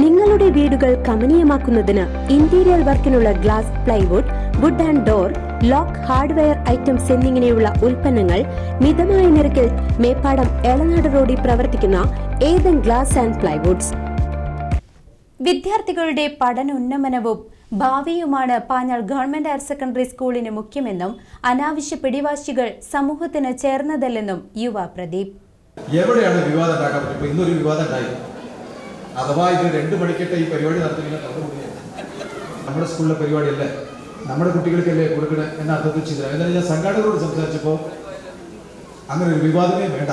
നിങ്ങളുടെ വീടുകൾ കമനീയമാക്കുന്നതിന് interior വർക്കിനുള്ള glass plywood wood and door lock hardware items എന്നിങ്ങനെയുള്ള ഉൽപ്പന്നങ്ങൾ മിതമായ നിരക്കിൽ മേപ്പാടം എളനാട് റോഡിൽ പ്രവർത്തിക്കുന്ന ഏതൻ ഗ്ലാസ് ആൻഡ് പ്ലൈവുഡ്സ് വിദ്യാർത്ഥികളുടെ പഠനോന്നമനവും ഭാവിയുമാണ് പാഞ്ഞാൾ ഗവൺമെന്റ് ഹയർ സെക്കൻഡറി സ്കൂളിന് മുഖ്യമെന്നും അനാവശ്യ പിടിവാശികൾ സമൂഹത്തിന് ചേർന്നതല്ലെന്നും യുവ പ്രദീപ്. എവിടെയാണ് വിവാദം ഉണ്ടാക്കാൻ പറ്റും? ഇന്നൊരു വിവാദം ഉണ്ടായി. അഥവാ ഇത് രണ്ട് മണിക്കട്ടെ ഈ പരിപാടി നടത്തുന്നില്ല നമ്മുടെ സ്കൂളിലെ പരിപാടിയല്ലേ? നമ്മുടെ കുട്ടികൾക്കല്ലേ കൊടുക്കണേ എന്ന അർത്ഥത്തിൽ ചെയ്തത് എന്നാലും ഞാൻ സംഘാടകരോട് സംസാരിച്ചപ്പോൾ അങ്ങനെ ഒരു വിവാദമേ വേണ്ട.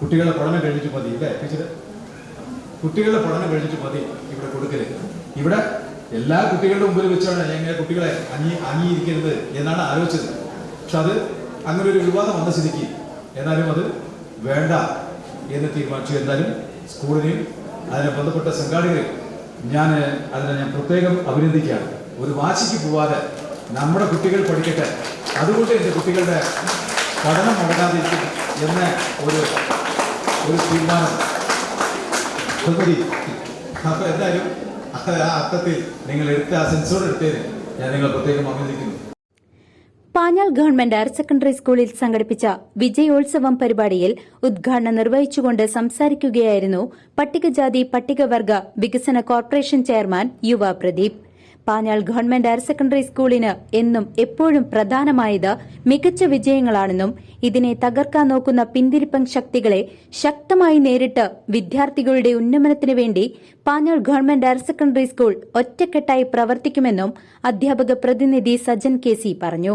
കുട്ടികളെ പഠനം കഴിഞ്ഞിട്ട് മതി ഇല്ലേ ടീച്ചർ കുട്ടികളുടെ പഠനം കഴിഞ്ഞിട്ട് മതി ഇവിടെ കൊടുക്കൽ. ഇവിടെ എല്ലാ കുട്ടികളുടെ മുമ്പിൽ വെച്ചാണ് ഞാൻ ഇങ്ങനെ കുട്ടികളെ അങ്ങി അംഗീകരിക്കരുത് എന്നാണ് ആലോചിച്ചത്. പക്ഷെ അത് അങ്ങനെ ഒരു വിവാദം വന്ന സ്ഥിതിക്ക് എന്നാലും അത് വേണ്ട എന്ന് തീരുമാനിച്ചു. എന്നാലും സ്കൂളിനെയും അതിനെ ബന്ധപ്പെട്ട സംഘാടകരെ ഞാൻ അതിനെ ഞാൻ പ്രത്യേകം അഭിനന്ദിക്കുകയാണ്. ഒരു വാശിക്ക് പോവാതെ നമ്മുടെ കുട്ടികൾ പഠിക്കട്ടെ. അതുകൊണ്ട് എന്റെ കുട്ടികളുടെ പഠനം മുടങ്ങാതിരിക്കും എന്ന ഒരു ഒരു തീരുമാനം. അപ്പോൾ അപ്പൊ എന്തായാലും ആ അർത്ഥത്തിൽ നിങ്ങൾ എടുത്ത ആ സെൻസോട് എടുത്തതിന് ഞാൻ നിങ്ങൾ പ്രത്യേകം അഭിനന്ദിക്കുന്നു. പാഞ്ഞാൾ ഗവൺമെന്റ് ഹയർ സെക്കൻഡറി സ്കൂളിൽ സംഘടിപ്പിച്ച വിജയോത്സവം പരിപാടിയിൽ ഉദ്ഘാടനം നിർവഹിച്ചുകൊണ്ട് സംസാരിക്കുകയായിരുന്നു പട്ടികജാതി പട്ടികവർഗ വികസന കോർപ്പറേഷൻ ചെയർമാൻ യുവ Pradeep. Panjal government higher secondary സ്കൂളിന് എന്നും എപ്പോഴും പ്രധാനമായത് മികച്ച വിജയങ്ങളാണെന്നും ഇതിനെ തകർക്കാൻ നോക്കുന്ന പിന്തിരിപ്പൻ ശക്തികളെ ശക്തമായി നേരിട്ട് വിദ്യാർത്ഥികളുടെ ഉന്നമനത്തിനു വേണ്ടി Panjal government higher secondary school ഒറ്റക്കെട്ടായി പ്രവർത്തിക്കുമെന്നും അധ്യാപക പ്രതിനിധി സജൻ കെ സി പറഞ്ഞു.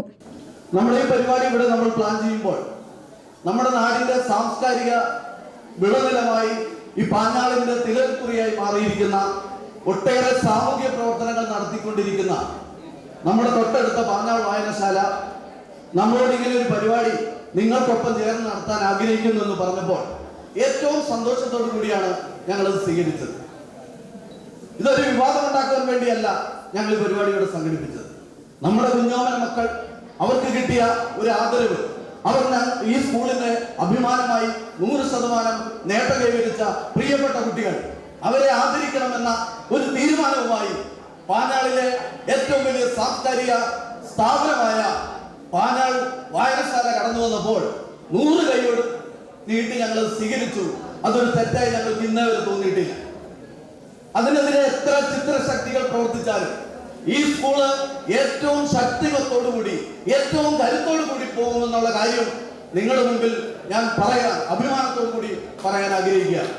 നമ്മുടെ ഈ പരിപാടി ഇവിടെ നമ്മൾ പ്ലാൻ ചെയ്യുമ്പോൾ നമ്മുടെ നാടിന്റെ സാംസ്കാരിക വിളനിലമായി ഈ പാഞ്ഞാളിന്റെ തിലക്കുറിയായി മാറിയിരിക്കുന്ന ഒട്ടേറെ സാമൂഹ്യ പ്രവർത്തനങ്ങൾ നടത്തിക്കൊണ്ടിരിക്കുന്ന നമ്മുടെ തൊട്ടടുത്ത പാഞ്ഞാൾ വായനശാല നമ്മളോട് ഇങ്ങനെ ഒരു പരിപാടി നിങ്ങൾക്കൊപ്പം ചേർന്ന് നടത്താൻ ആഗ്രഹിക്കുന്നു എന്ന് പറഞ്ഞപ്പോൾ ഏറ്റവും സന്തോഷത്തോടു കൂടിയാണ് ഞങ്ങളത് സ്വീകരിച്ചത്. ഇതൊരു വിവാദം ഉണ്ടാക്കാൻ വേണ്ടിയല്ല ഞങ്ങൾ ഈ പരിപാടി ഇവിടെ സംഘടിപ്പിച്ചത്. നമ്മുടെ കുഞ്ഞോമന മക്കൾ അവർക്ക് കിട്ടിയ ഒരു ആദരവ്. അവർ ഈ സ്കൂളിന് അഭിമാനമായി നൂറ് ശതമാനം നേട്ടം കൈവരിച്ച പ്രിയപ്പെട്ട കുട്ടികൾ. അവരെ ആദരിക്കണമെന്ന ഒരു തീരുമാനവുമായി പാനാളിലെ ഏറ്റവും വലിയ സാംസ്കാരിക സ്ഥാപനമായ പാനാൾ വായനശാല കടന്നു വന്നപ്പോൾ നൂറ് കൈയോട് നീട്ടി ഞങ്ങൾ സ്വീകരിച്ചു. അതൊരു തെറ്റായി ഞങ്ങൾ ഇന്നേവരെ തോന്നിയിട്ടില്ല. അതിനെതിരെ എത്ര ചിത്രശക്തികൾ പ്രവർത്തിച്ചാലും ഈ സ്കൂൾ ഏറ്റവും ശക്തിമത്തോടുകൂടി ഏറ്റവും കരുത്തോടു കൂടി പോകുമെന്നുള്ള കാര്യം നിങ്ങളുടെ മുമ്പിൽ ഞാൻ പറയാൻ അഭിമാനത്തോടു കൂടി പറയാൻ ആഗ്രഹിക്കുകയാണ്.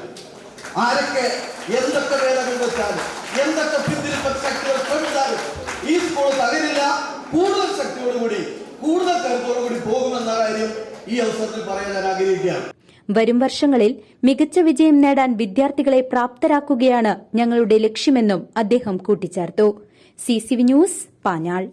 ആരൊക്കെ എന്തൊക്കെ വേലകൾ വെച്ചാലും എന്തൊക്കെ പിന്തിരിപ്പൻ ശക്തികൾ ശ്രമിച്ചാലും ഈ സ്കൂൾ തകരില്ല. കൂടുതൽ ശക്തിയോടുകൂടി കൂടുതൽ കരുത്തോടുകൂടി പോകുമെന്ന കാര്യം ഈ അവസരത്തിൽ പറയാൻ ഞാൻ ആഗ്രഹിക്കുകയാണ്. വരും വർഷങ്ങളിൽ മികച്ച വിജയം നേടാൻ വിദ്യാർത്ഥികളെ പ്രാപ്തരാക്കുകയാണ് ഞങ്ങളുടെ ലക്ഷ്യമെന്നും അദ്ദേഹം കൂട്ടിച്ചേർത്തു. C news Panjal.